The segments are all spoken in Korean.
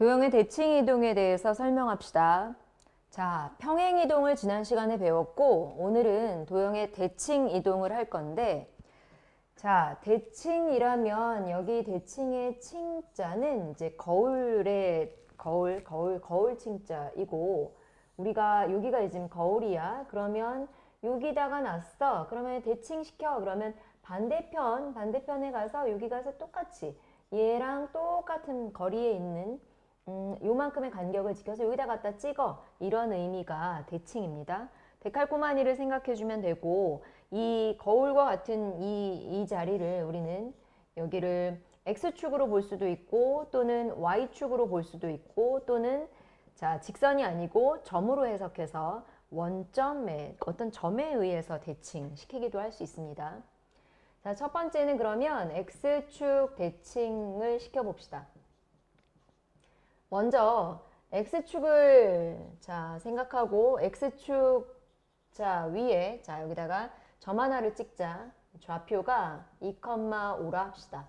도형의 대칭 이동에 대해서 설명합시다. 자, 평행 이동을 지난 시간에 배웠고 오늘은 도형의 대칭 이동을 할 건데 자, 대칭이라면 여기 대칭의 칭자는 이제 거울의 거울, 거울, 거울 칭자이고 우리가 여기가 지금 거울이야. 그러면 여기다가 놨어. 그러면 대칭시켜. 그러면 반대편, 반대편에 가서 여기 가서 똑같이 얘랑 똑같은 거리에 있는 음, 요만큼의 간격을 지켜서 여기다 갖다 찍어. 이런 의미가 대칭입니다. 데칼코마니를 생각해 주면 되고 이 거울과 같은 이, 이 자리를 우리는 여기를 X축으로 볼 수도 있고 또는 Y축으로 볼 수도 있고 또는 자 직선이 아니고 점으로 해석해서 원점에 어떤 점에 의해서 대칭 시키기도 할 수 있습니다. 자, 첫 번째는 그러면 X축 대칭을 시켜봅시다. 먼저 X축을 자 생각하고 X축 자 위에 자 여기다가 점 하나를 찍자 좌표가 2,5라 합시다.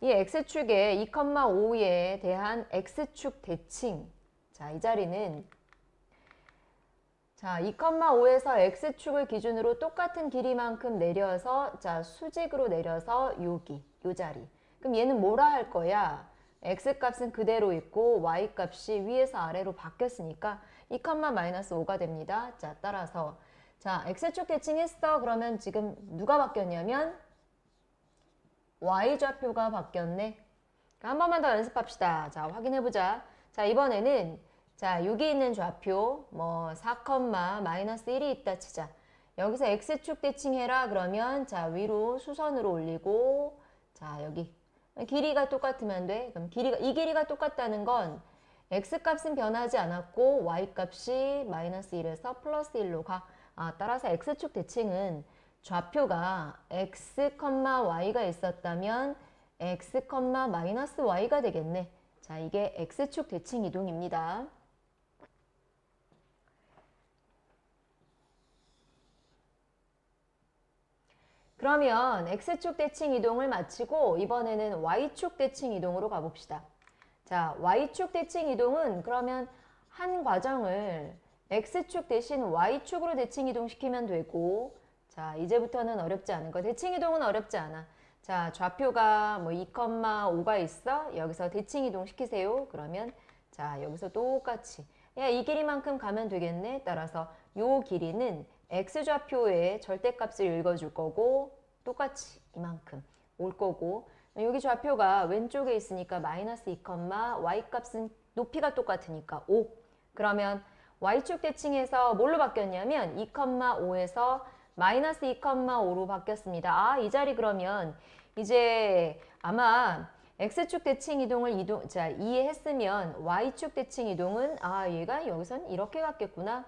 이 X축의 2,5에 대한 X축 대칭 자 이 자리는 자 2,5에서 X축을 기준으로 똑같은 길이만큼 내려서 자 수직으로 내려서 여기 요 자리 그럼 얘는 뭐라 할 거야? X 값은 그대로 있고 y 값이 위에서 아래로 바뀌었으니까 2, 마이너스 5가 됩니다. 자, 따라서 자, x축 대칭했어. 그러면 지금 누가 바뀌었냐면 y 좌표가 바뀌었네. 한 번만 더 연습합시다. 자, 확인해 보자. 자, 이번에는 자, 여기 있는 좌표 뭐 4, 마이너스 1이 있다 치자. 여기서 x축 대칭해라 그러면 자, 위로 수선으로 올리고 자, 여기 길이가 똑같으면 돼. 그럼 길이가 이 길이가 똑같다는 건 x 값은 변하지 않았고 y 값이 마이너스 1에서 플러스 1로 가. 아, 따라서 x축 대칭은 좌표가 x, y가 있었다면 x, 마이너스 y가 되겠네. 자, 이게 x축 대칭 이동입니다. 그러면 X축 대칭 이동을 마치고 이번에는 Y축 대칭 이동으로 가봅시다. 자, Y축 대칭 이동은 그러면 한 과정을 X축 대신 Y축으로 대칭 이동시키면 되고 자, 이제부터는 어렵지 않은 거. 대칭 이동은 어렵지 않아. 자, 좌표가 뭐 2,5가 있어. 여기서 대칭 이동 시키세요. 그러면 자, 여기서 똑같이 야, 이 길이만큼 가면 되겠네. 따라서 요 길이는 x좌표의 절대값을 읽어줄 거고 똑같이 이만큼 올 거고 여기 좌표가 왼쪽에 있으니까 마이너스 2, y값은 높이가 똑같으니까 5 그러면 y축 대칭에서 뭘로 바뀌었냐면 2,5에서 마이너스 2,5로 바뀌었습니다. 아, 이 자리 그러면 이제 아마 x축 대칭 이동을 이동 자 이해했으면 y축 대칭 이동은 아 얘가 여기선 이렇게 갔겠구나.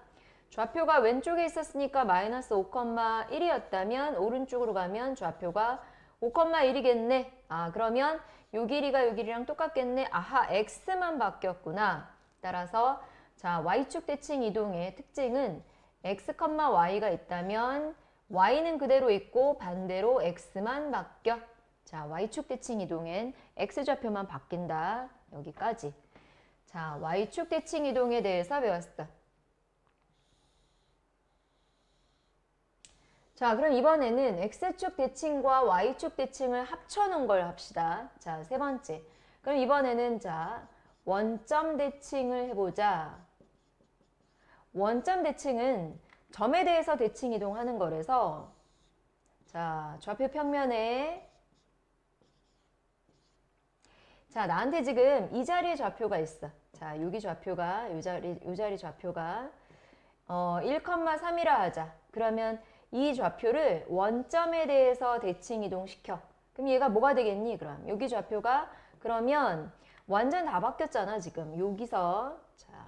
좌표가 왼쪽에 있었으니까 마이너스 5,1이었다면 오른쪽으로 가면 좌표가 5,1이겠네. 아 그러면 요 길이가 요 길이랑 똑같겠네. 아하 x만 바뀌었구나. 따라서 자 y축 대칭 이동의 특징은 x, y가 있다면 y는 그대로 있고 반대로 x만 바뀌어. 자 y축 대칭 이동엔 x좌표만 바뀐다. 여기까지. 자 y축 대칭 이동에 대해서 배웠어. 자, 그럼 이번에는 X축 대칭과 Y축 대칭을 합쳐놓은 걸 합시다. 자, 세 번째. 그럼 이번에는 자, 원점 대칭을 해보자. 원점 대칭은 점에 대해서 대칭 이동하는 거라서 자, 좌표 평면에 자, 나한테 지금 이 자리에 좌표가 있어. 자, 여기 좌표가, 이 자리, 이 자리 좌표가 어, 1,3이라 하자. 그러면 이 좌표를 원점에 대해서 대칭 이동시켜. 그럼 얘가 뭐가 되겠니? 그럼 여기 좌표가 그러면 완전 다 바뀌었잖아 지금 여기서 자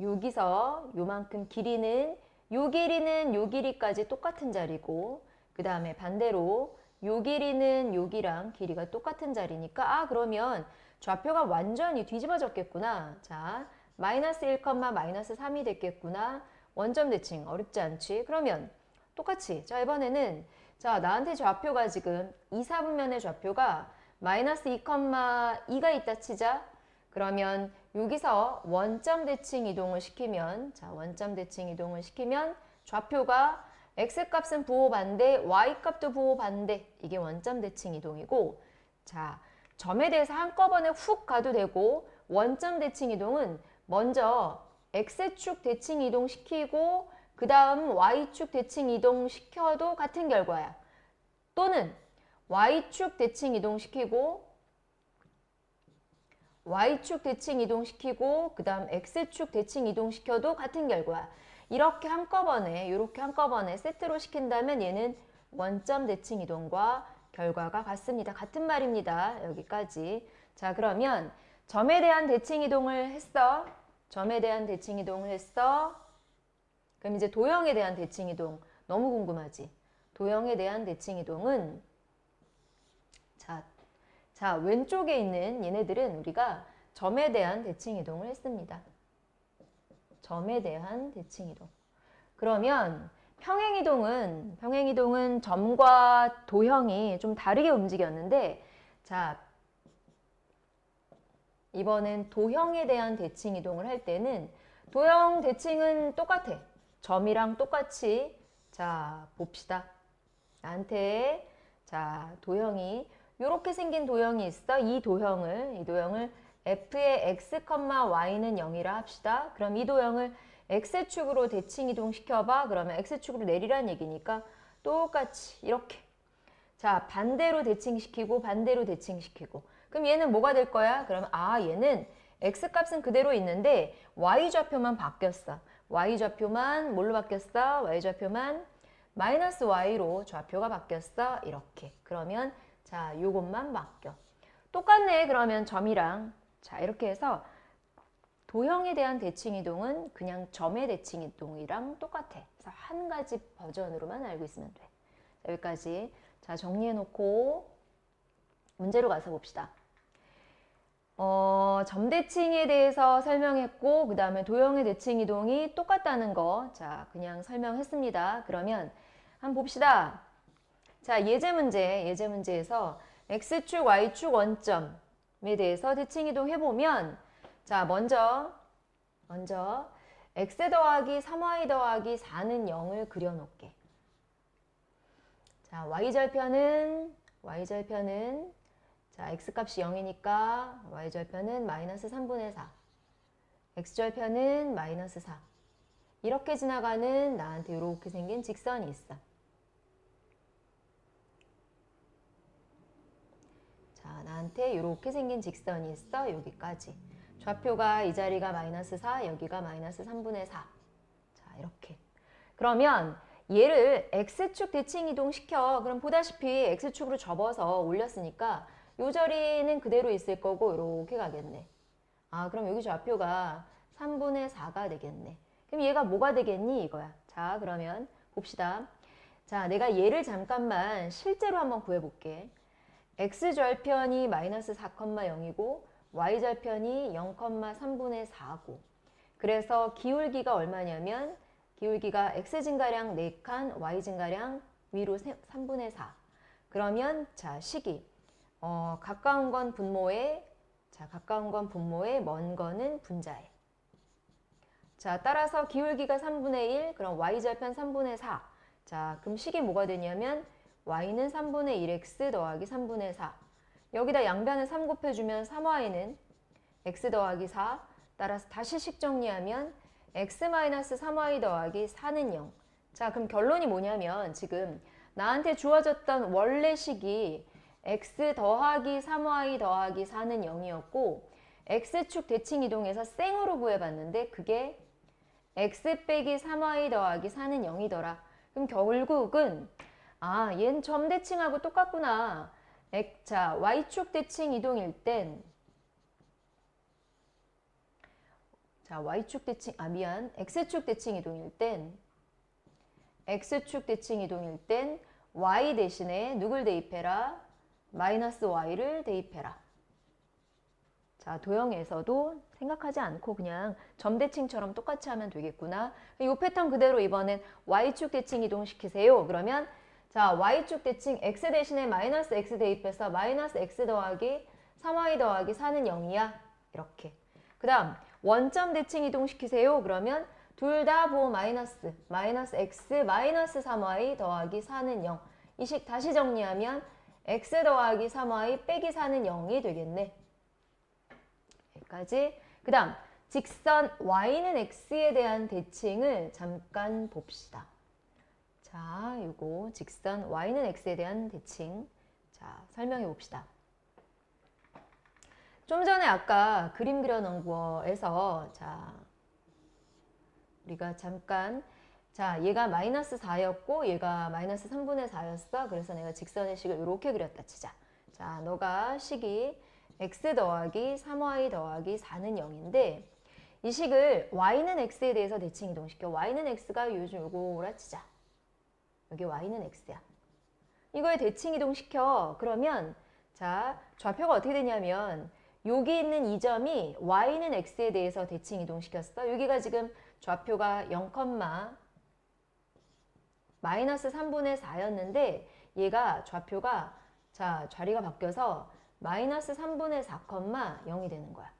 여기서 요만큼 길이는 요 길이는 요 길이까지 똑같은 자리고 그 다음에 반대로 요 길이는 여기랑 길이가 똑같은 자리니까 아 그러면 좌표가 완전히 뒤집어졌겠구나 자 마이너스 1, 마이너스 3이 됐겠구나 원점 대칭 어렵지 않지? 그러면 똑같이 자 이번에는 자 나한테 좌표가 지금 2, 4분면의 좌표가 마이너스 2, 2가 있다 치자 그러면 여기서 원점 대칭 이동을 시키면 자 원점 대칭 이동을 시키면 좌표가 x 값은 부호 반대, y 값도 부호 반대 이게 원점 대칭 이동이고 자 점에 대해서 한꺼번에 훅 가도 되고 원점 대칭 이동은 먼저 x축 대칭 이동 시키고 그 다음 y축 대칭 이동 시켜도 같은 결과야. 또는 y축 대칭 이동 시키고 y축 대칭 이동 시키고 그 다음 x축 대칭 이동 시켜도 같은 결과야. 이렇게 한꺼번에 이렇게 한꺼번에 세트로 시킨다면 얘는 원점 대칭 이동과 결과가 같습니다. 같은 말입니다. 여기까지. 자 그러면 점에 대한 대칭 이동을 했어. 점에 대한 대칭 이동을 했어. 그럼 이제 도형에 대한 대칭 이동 너무 궁금하지? 도형에 대한 대칭 이동은 자, 자 왼쪽에 있는 얘네들은 우리가 점에 대한 대칭 이동을 했습니다. 점에 대한 대칭 이동. 그러면 평행 이동은 평행 이동은 점과 도형이 좀 다르게 움직였는데 자 이번엔 도형에 대한 대칭 이동을 할 때는 도형 대칭은 똑같아. 점이랑 똑같이 자 봅시다. 나한테 자 도형이 이렇게 생긴 도형이 있어. 이 도형을 이 도형을 f의 x, y는 0이라 합시다. 그럼 이 도형을 x축으로 대칭 이동 시켜봐. 그러면 x축으로 내리란 얘기니까 똑같이 이렇게 자 반대로 대칭시키고 반대로 대칭시키고 그럼 얘는 뭐가 될 거야? 그럼 아 얘는 x 값은 그대로 있는데 y 좌표만 바뀌었어. y 좌표만 뭘로 바뀌었어? y 좌표만 마이너스 y로 좌표가 바뀌었어. 이렇게. 그러면 자 요것만 바뀌어. 똑같네. 그러면 점이랑 자 이렇게 해서 도형에 대한 대칭 이동은 그냥 점의 대칭 이동이랑 똑같아. 그래서 한 가지 버전으로만 알고 있으면 돼. 자, 여기까지. 자 정리해 놓고 문제로 가서 봅시다. 어, 점 대칭에 대해서 설명했고 그 다음에 도형의 대칭 이동이 똑같다는 거 자 그냥 설명했습니다. 그러면 한번 봅시다. 자 예제 문제 예제 문제에서 x축 y축 원점에 대해서 대칭 이동 해보면 자 먼저 먼저 x 더하기 3y 더하기 4는 0을 그려놓게. 자 y절편은 y절편은 자, x값이 0이니까 y절편은 마이너스 3분의 4. x절편은 마이너스 4. 이렇게 지나가는 나한테 이렇게 생긴 직선이 있어. 자, 나한테 이렇게 생긴 직선이 있어. 여기까지. 좌표가 이 자리가 마이너스 4, 여기가 마이너스 3분의 4. 자, 이렇게. 그러면 얘를 x축 대칭 이동 시켜. 그럼 보다시피 x축으로 접어서 올렸으니까 요 자리는 그대로 있을 거고 이렇게 가겠네. 아 그럼 여기 좌표가 3분의 4가 되겠네. 그럼 얘가 뭐가 되겠니 이거야. 자 그러면 봅시다. 자 내가 얘를 잠깐만 실제로 한번 구해볼게. x절편이 마이너스 4,0이고 y절편이 0,3분의 4고 그래서 기울기가 얼마냐면 기울기가 x증가량 4칸, y증가량 위로 3분의 4 그러면 자 식이 어, 가까운 건 분모에 자 가까운 건 분모에 먼 거는 분자에. 자 따라서 기울기가 3분의 1 그럼 y절편 3분의 4자 그럼 식이 뭐가 되냐면 y는 3분의 1x 더하기 3분의 4 여기다 양변을 3 곱해주면 3y는 x 더하기 4 따라서 다시 식 정리하면 x-3y 더하기 4는 0. 자 그럼 결론이 뭐냐면 지금 나한테 주어졌던 원래 식이 x 더하기 3y 더하기 4는 0이었고 x축 대칭 이동해서 쌩으로 구해봤는데 그게 x 빼기 3y 더하기 4는 0이더라. 그럼 결국은 아 얘는 점 대칭하고 똑같구나. 자 y축 대칭 이동일 땐 자, y축 대칭, 아, 미안. x축 대칭 이동일 땐, x축 대칭 이동일 땐, y 대신에 누굴 대입해라? 마이너스 y를 대입해라. 자, 도형에서도 생각하지 않고 그냥 점 대칭처럼 똑같이 하면 되겠구나. 이 패턴 그대로 이번엔 y축 대칭 이동시키세요. 그러면 자, y축 대칭 x 대신에 마이너스 x 대입해서 마이너스 x 더하기 3y 더하기 4는 0이야. 이렇게. 그 다음 원점 대칭 이동시키세요. 그러면 둘 다 보호 마이너스 마이너스 x 마이너스 3y 더하기 4는 0. 이 식 다시 정리하면 x 더하기 3y 빼기 4는 0이 되겠네. 여기까지. 그 다음 직선 y는 x에 대한 대칭을 잠깐 봅시다. 자, 요거 직선 y는 x에 대한 대칭. 자, 설명해 봅시다. 좀 전에 아까 그림 그려놓은 거에서 자, 우리가 잠깐 자, 얘가 마이너스 4였고 얘가 마이너스 3분의 4였어. 그래서 내가 직선의 식을 이렇게 그렸다 치자. 자, 너가 식이 x 더하기 3y 더하기 4는 0인데 이 식을 y는 x에 대해서 대칭 이동시켜. y는 x가 요즘 요거라 치자. 여기 y는 x야. 이거에 대칭 이동시켜. 그러면 자, 좌표가 어떻게 되냐면 여기 있는 이 점이 y는 x에 대해서 대칭 이동시켰어. 여기가 지금 좌표가 0, 마이너스 3분의 4였는데 얘가 좌표가 자 자리가 바뀌어서 마이너스 3분의 4, 0이 되는 거야.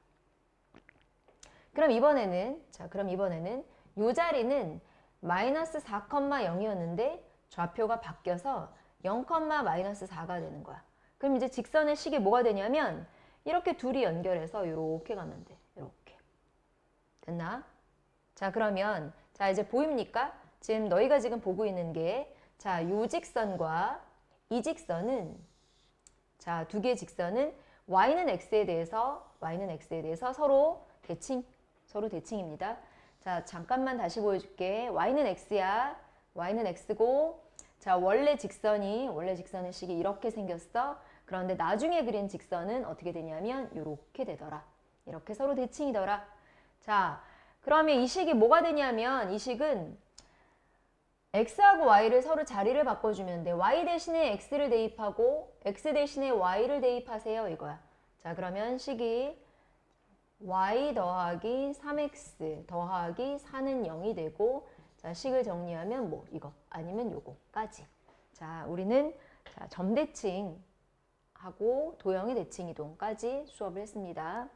그럼 이번에는 자 그럼 이번에는 요 자리는 마이너스 4, 0이었는데 좌표가 바뀌어서 0, 마이너스 4가 되는 거야. 그럼 이제 직선의 식이 뭐가 되냐면 이렇게 둘이 연결해서 이렇게 가면 돼. 이렇게. 됐나? 자, 그러면 자, 이제 보입니까? 지금 너희가 지금 보고 있는 게 자, 요 직선과 이 직선은 자, 두 개의 직선은 y는 x에 대해서 y는 x에 대해서 서로 대칭 서로 대칭입니다. 자, 잠깐만 다시 보여줄게. y는 x야. y는 x고 자, 원래 직선이 원래 직선의 식이 이렇게 생겼어. 그런데 나중에 그린 직선은 어떻게 되냐면 이렇게 되더라. 이렇게 서로 대칭이더라. 자, 그러면 이 식이 뭐가 되냐면 이 식은 x하고 y를 서로 자리를 바꿔주면 돼. y 대신에 x를 대입하고 x 대신에 y를 대입하세요. 이거야. 자, 그러면 식이 y 더하기 3x 더하기 4는 0이 되고 자, 식을 정리하면 뭐 이거 아니면 요거까지. 자, 우리는 자, 점대칭 하고 도형의 대칭 이동까지 수업을 했습니다.